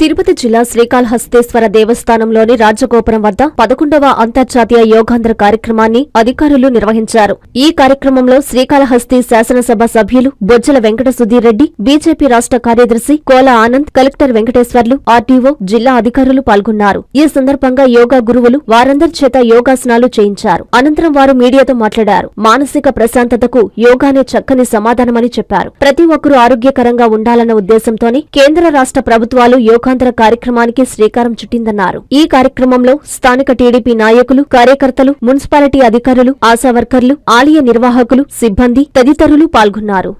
తిరుపతి జిల్లా శ్రీకాళహస్తేశ్వర దేవస్థానంలోని రాజగోపురం వద్ద పదకొండవ అంతర్జాతీయ యోగాంధ్ర కార్యక్రమాన్ని అధికారులు నిర్వహించారు. ఈ కార్యక్రమంలో శ్రీకాళహస్తి శాసనసభ సభ్యులు బొజ్జల వెంకట సుధీర్ రెడ్డి బీజేపీ రాష్ట్ర కార్యదర్శి కోల ఆనంద్ కలెక్టర్ వెంకటేశ్వర్లు ఆర్టీఓ జిల్లా అధికారులు పాల్గొన్నారు. ఈ సందర్భంగా యోగా గురువులు వారందరి చేత యోగాసనాలు చేయించారు. అనంతరం వారు మీడియాతో మాట్లాడారు. మానసిక ప్రశాంతతకు యోగానే చక్కని సమాధానమని చెప్పారు. ప్రతి ఒక్కరూ ఆరోగ్యకరంగా ఉండాలన్న ఉద్దేశంతోనే కేంద్ర రాష్ట్ర ప్రభుత్వాలు ముఖాంతర కార్యక్రమానికి శ్రీకారం చుట్టిందన్నారు. ఈ కార్యక్రమంలో స్థానిక టీడీపీ నాయకులు కార్యకర్తలు మున్సిపాలిటీ అధికారులు ఆశా వర్కర్లు ఆలయ నిర్వాహకులు సిబ్బంది తదితరులు పాల్గొన్నారు.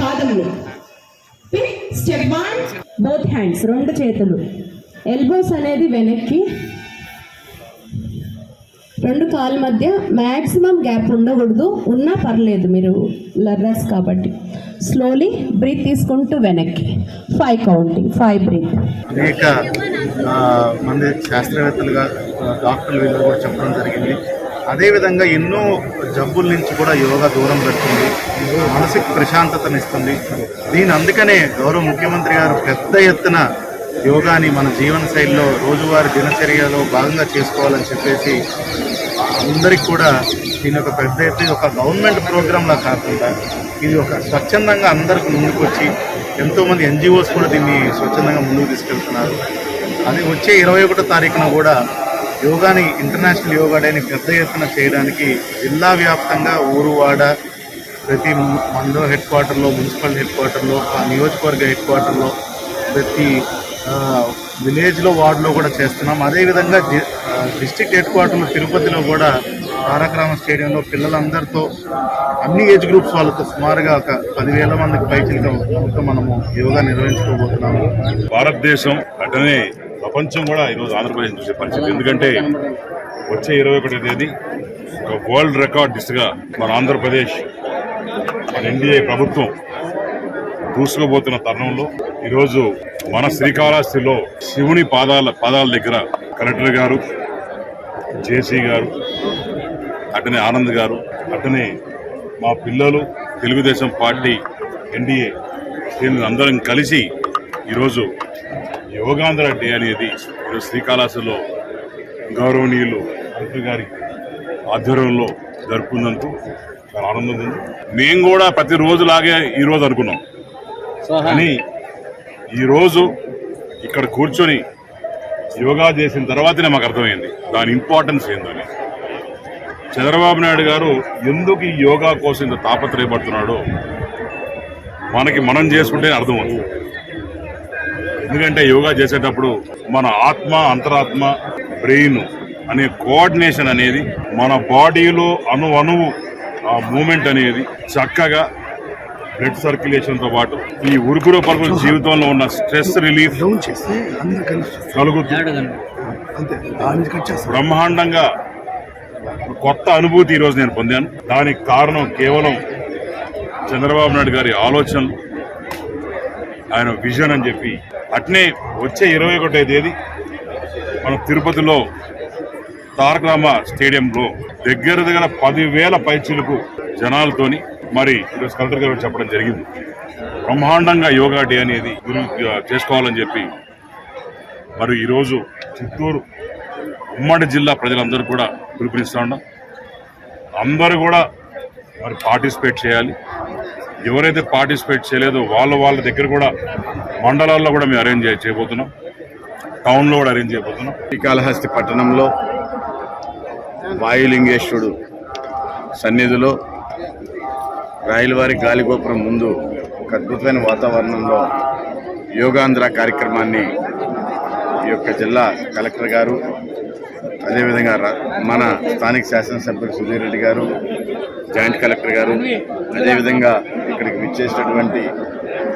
పాదములు స్టెప్ వన్ బోత్ హ్యాండ్స్ రెండు చేతులు. ఎల్బోస్ అనేది వెనక్కి. రెండు కాళ్ళ మధ్య మ్యాక్సిమం గ్యాప్ ఉండకూడదు. ఉన్నా పర్లేదు మీరు లర్నర్స్ కాబట్టి. స్లోలీ బ్రీత్ తీసుకుంటూ వెనక్కి. ఫైవ్ కౌంటింగ్ ఫైవ్ బ్రీత్ అనేక మంది శాస్త్రవేత్తలుగా డాక్టర్లు వీళ్ళు కూడా చెప్పడం జరిగింది. అదేవిధంగా ఎన్నో జబ్బుల నుంచి కూడా యోగా దూరం పెడుతుంది. మనసుకు ప్రశాంతతను ఇస్తుంది. దీని అందుకనే గౌరవ ముఖ్యమంత్రి గారు పెద్ద ఎత్తున యోగాని మన జీవన శైలిలో రోజువారి దినచర్యలో భాగంగా చేసుకోవాలని చెప్పేసి అందరికి కూడా దీని ఒక పెద్ద ఎత్తున ఒక గవర్నమెంట్ ప్రోగ్రాంలా కాకుండా ఇది ఒక స్వచ్ఛందంగా అందరికి ముందుకు వచ్చి ఎంతోమంది ఎన్జిఓస్ కూడా దీన్ని స్వచ్ఛందంగా ముందుకు తీసుకెళ్తున్నారు. అది వచ్చే ఇరవై ఒకటో తారీఖున కూడా యోగాని ఇంటర్నేషనల్ యోగా డేని పెద్ద ఎత్తున చేయడానికి జిల్లా వ్యాప్తంగా ఊరువాడ ప్రతి మండల హెడ్ క్వార్టర్లో మున్సిపల్ హెడ్ క్వార్టర్లో ఆ నియోజకవర్గ హెడ్ క్వార్టర్లో ప్రతి విలేజ్లో వార్డులో కూడా చేస్తున్నాం. అదేవిధంగా డిస్టిక్ డిస్ట్రిక్ట్ హెడ్ క్వార్టర్లో తిరుపతిలో కూడా తారకరామ స్టేడియంలో పిల్లలందరితో అన్ని ఏజ్ గ్రూప్స్ వాళ్ళతో సుమారుగా ఒక పదివేల మందికి పైచిలుగా మనము యోగా నిర్వహించుకోబోతున్నాము. భారతదేశం అటనే ప్రపంచం కూడా ఈరోజు ఆంధ్రప్రదేశ్ చూసే పరిస్థితి. ఎందుకంటే వచ్చే ఇరవై ఒకటో తేదీ ఒక వరల్డ్ రికార్డ్ దిశగా మన ఆంధ్రప్రదేశ్ మన ఎన్డీఏ ప్రభుత్వం దూసుకుపోతున్న తరుణంలో ఈరోజు మన శ్రీకాళహస్తిలో శివుని పాదాల పాదాల దగ్గర కలెక్టర్ గారు జేసీ గారు అటనే ఆనంద్ గారు అటనే మా పిల్లలు తెలుగుదేశం పార్టీ ఎన్డీఏ దీన్ని అందరం కలిసి ఈరోజు యోగాంధ్ర డే అనేది ఈరోజు శ్రీకాళహస్తిలో గౌరవనీయులు కలెక్టర్ గారి ఆధ్వర్యంలో జరుపుకున్నందుకు చాలా ఆనందంగా ఉంది. మేము కూడా ప్రతిరోజు లాగే ఈరోజు అనుకున్నాం. కానీ ఈరోజు ఇక్కడ కూర్చొని యోగా చేసిన తర్వాతనే మాకు అర్థమైంది. దాని ఇంపార్టెన్స్ ఏందని చంద్రబాబు నాయుడు గారు ఎందుకు ఈ యోగా కోసం ఇంత తాపత్రయపడుతున్నాడో మనకి మనం చేసుకుంటే అర్థమవుతుంది ఎందుకంటే యోగా చేసేటప్పుడు మన ఆత్మ అంతరాత్మ బ్రెయిన్ అనే కోఆర్డినేషన్ అనేది మన బాడీలో అణు అణువు ఆ మూమెంట్ అనేది చక్కగా బ్లడ్ సర్క్యులేషన్తో పాటు ఈ ఉరుకుల పరుగుల జీవితంలో ఉన్న స్ట్రెస్ రిలీఫ్ కలుగుతూ బ్రహ్మాండంగా కొత్త అనుభూతి ఈరోజు నేను పొందాను. దానికి కారణం కేవలం చంద్రబాబు నాయుడు గారి ఆలోచనలు ఆయన విజన్ అని చెప్పి. అట్నే వచ్చే ఇరవై ఒకటో తేదీ మన తిరుపతిలో తారకరామ స్టేడియంలో దగ్గర దగ్గర పదివేల పైచీలకు జనాలతోని మరి ఈరోజు కలెక్టర్ గారు చెప్పడం జరిగింది. బ్రహ్మాండంగా యోగా డే అనేది గురు చేసుకోవాలని చెప్పి. మరి ఈరోజు చిత్తూరు ఉమ్మడి జిల్లా ప్రజలందరూ కూడా పిలుపునిస్తా ఉన్నాం. అందరూ కూడా మరి పార్టిసిపేట్ చేయాలి. ఎవరైతే పార్టిసిపేట్ చేయలేదో వాళ్ళ వాళ్ళ దగ్గర కూడా మండలాల్లో కూడా మేము అరేంజ్ చేయబోతున్నాం. టౌన్లో కూడా అరేంజ్ చేయబోతున్నాం. శ్రీకాళహస్తి పట్టణంలో వాయులింగేశ్వరుడు సన్నిధిలో రాయలవారి గాలిగోపురం ముందు ఒక అద్భుతమైన వాతావరణంలో యోగాంధ్ర కార్యక్రమాన్ని ఈ యొక్క జిల్లా కలెక్టర్ గారు అదేవిధంగా రా- మన స్థానిక శాసనసభ్యులు సుధీర్ రెడ్డి గారు జాయింట్ కలెక్టర్ గారు అదేవిధంగా ఇక్కడికి విచ్చేసినటువంటి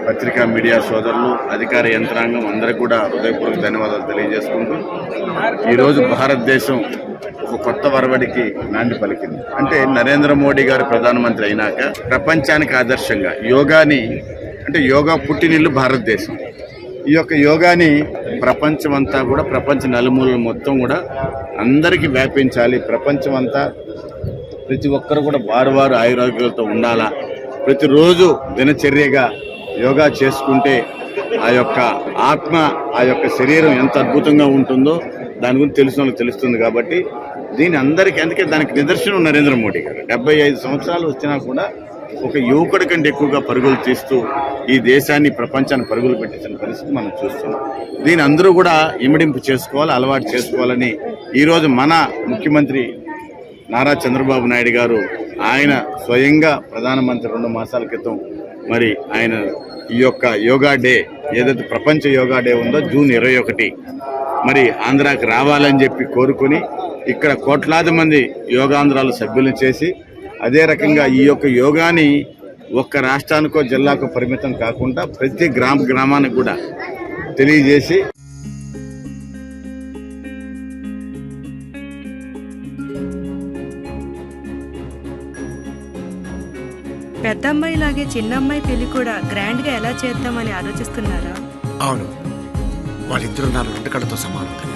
పత్రికా మీడియా సోదరులు అధికార యంత్రాంగం అందరికీ కూడా హృదయపూర్వక ధన్యవాదాలు తెలియజేసుకుంటూ ఈరోజు భారతదేశం ఒక కొత్త వరవడికి నాంది పలికింది. అంటే నరేంద్ర మోడీ గారు ప్రధానమంత్రి అయినాక ప్రపంచానికి ఆదర్శంగా యోగాని అంటే యోగా పుట్టినిల్లు భారతదేశం. ఈ యొక్క యోగాని ప్రపంచమంతా కూడా ప్రపంచ నలుమూలలు మొత్తం కూడా అందరికీ వ్యాపించాలి. ప్రపంచమంతా ప్రతి ఒక్కరు కూడా వారు వారు ఆయురోగ్యాలతో ఉండాలా? ప్రతిరోజు దినచర్యగా యోగా చేసుకుంటే ఆ యొక్క ఆత్మ ఆ యొక్క శరీరం ఎంత అద్భుతంగా ఉంటుందో దాని గురించి తెలిసిన వాళ్ళకి తెలుస్తుంది కాబట్టి దీని అందరికీ అందుకే దానికి నిదర్శనం నరేంద్ర మోడీ గారు. డెబ్బై ఐదు సంవత్సరాలు వచ్చినా కూడా ఒక యువకుడి కంటే ఎక్కువగా పరుగులు తీస్తూ ఈ దేశాన్ని ప్రపంచాన్ని పరుగులు పెట్టించిన పరిస్థితి మనం చూస్తున్నాం. దీని అందరూ కూడా ఇమడింపు చేసుకోవాలి అలవాటు చేసుకోవాలని ఈరోజు మన ముఖ్యమంత్రి నారా చంద్రబాబు నాయుడు గారు ఆయన స్వయంగా ప్రధానమంత్రి రెండు మాసాల క్రితం మరి ఆయన ఈ యొక్క యోగా డే ఏదైతే ప్రపంచ యోగా డే ఉందో జూన్ ఇరవై ఒకటి మరి ఆంధ్రాకి రావాలని చెప్పి కోరుకుని ఇక్కడ కోట్లాది మంది యోగాంధ్రాలు సభ్యులు చేసి అదే రకంగా ఈ యొక్క యోగాని ఒక్క రాష్ట్రానికో జిల్లాకో పరిమితం కాకుండా ప్రతి గ్రామ గ్రామానికి కూడా తెలియజేసి పెద్దమ్మాయి లాగే చిన్నమ్మాయి పెళ్ళి కూడా గ్రాండ్గా ఎలా చేద్దామని ఆలోచిస్తున్నారా? అవును. వాళ్ళిద్దరూ నా రెండు కళ్ళతో సమానం. కదా